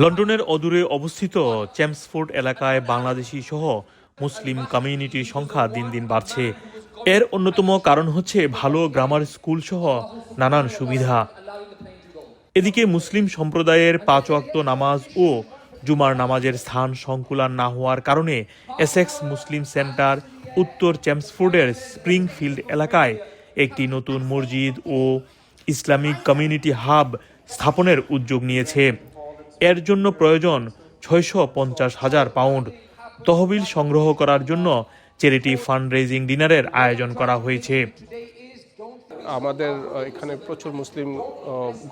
লন্ডনের অদূরে অবস্থিত চ্যাম্পসফোর্ড এলাকায় বাংলাদেশি সহ মুসলিম কমিউনিটির সংখ্যা দিন দিন বাড়ছে। এর অন্যতম কারণ হচ্ছে ভালো গ্রামার স্কুল সহ নানান সুবিধা। এদিকে মুসলিম সম্প্রদায়ের পাঁচ ওয়াক্ত নামাজ ও জুমার নামাজের স্থান সংকুলান না হওয়ার কারণে এসেক্স মুসলিম সেন্টার উত্তর চ্যাম্পসফোর্ডের স্প্রিংফিল্ড এলাকায় একটি নতুন মসজিদ ও ইসলামিক কমিউনিটি হাব স্থাপনের উদ্যোগ নিয়েছে। এর জন্য প্রয়োজন ছয়শো পঞ্চাশ হাজার পাউন্ড। তহবিল সংগ্রহ করার জন্য চ্যারিটি ফান্ড রেজিং ডিনারের আয়োজন করা হয়েছে। আমাদের এখানে প্রচুর মুসলিম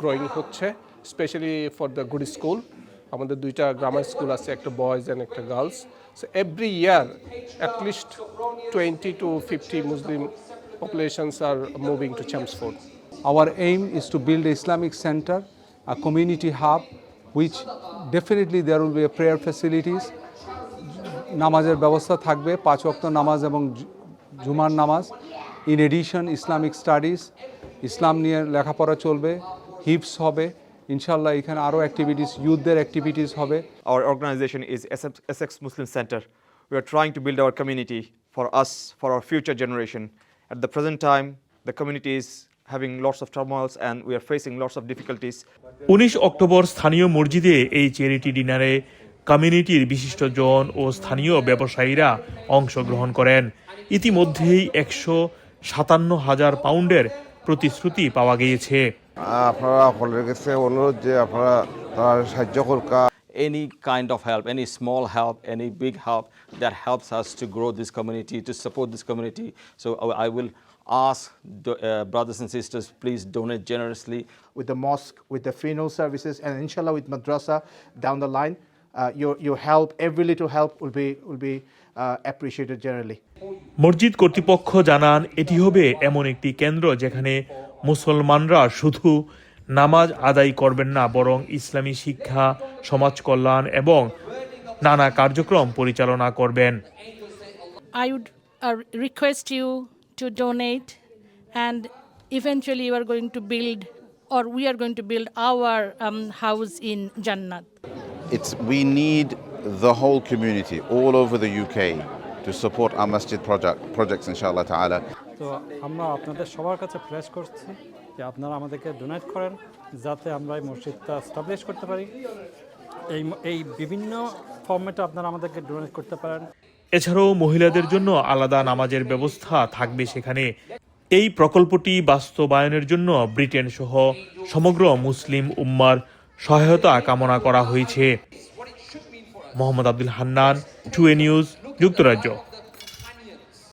গ্রোয়িং হচ্ছে specially for the good school আমাদের দুইটা গ্রামার স্কুল আছে, একটা বয়েজ অ্যান্ড একটা girls so every year at least twenty to fifty Muslim populations are moving to Chelmsford. Our aim is to build a Islamic center, a community hub, which definitely there will be a prayer facilities. নামাজের ব্যবস্থা থাকবে পাঁচ ওয়াক্ত নামাজ এবং জুমার নামাজ in addition Islamic studies ইসলাম নিয়ে লেখাপড়া চলবে হিপস হবে ইনশাল্লাহ এখানে আরও অ্যাক্টিভিটিস ইউথদের অ্যাক্টিভিটিস হবে organization is SF Essex Muslim Center. We are trying to build our community for us, for our future generation. At the present time, the community is having lots of turmoils and we are facing lots of difficulties. উনিশ October স্থানীয় মসজিদে এই charity ডিনারে কমিউনিটির বিশিষ্টজন ও স্থানীয় ব্যবসায়ীরা অংশগ্রহণ করেন। ইতিমধ্যেই একশো সাতান্ন হাজার পাউন্ডের প্রতিশ্রুতি পাওয়া গিয়েছে। আপনারা সকলের কাছে অনুরোধ যে আপনারা তার সাহায্য করকা। Any kind of help, any small help, any big help that helps us to grow this community, to support this community. So I will ask do, uh, brothers and sisters, please donate generously. with the mosque, with the funeral services, and inshallah with madrasa down the line. Uh, your, your help, every little help will be, will be uh, appreciated generally. মসজিদ কর্তৃপক্ষ জানান এটি হবে এমন একটি কেন্দ্র যেখানে মুসলমানরা শুধু নামাজ আদায় করবেন না বরং ইসলামী শিক্ষা সমাজ কল্যাণ এবং নানা কার্যক্রম পরিচালনা করবেন I would uh, request you to donate, and eventually you are going to or we are going to build our um, house in Jannat. It's, we need the whole community all over the UK to support our masjid project, projects inshallah ta'ala. তো আমরা আপনাদের সবার কাছে press করছি যে আপনারা আমাদেরকে donate করেন যাতে আমরা এই মসজিদটা স্টাবলিশ করতে পারি। এই এই বিভিন্ন ফর্মেটে আপনারা আমাদেরকে ডোনেট করতে পারেন। এছাড়াও মহিলাদের জন্য আলাদা নামাজের ব্যবস্থা থাকবে সেখানে। এই প্রকল্পটি বাস্তবায়নের জন্য ব্রিটেন সহ সমগ্র মুসলিম উম্মার সহায়তা কামনা করা হয়েছে। মোহাম্মদ আব্দুল হান্নান, টুয়ে নিউজ, যুক্তরাজ্য।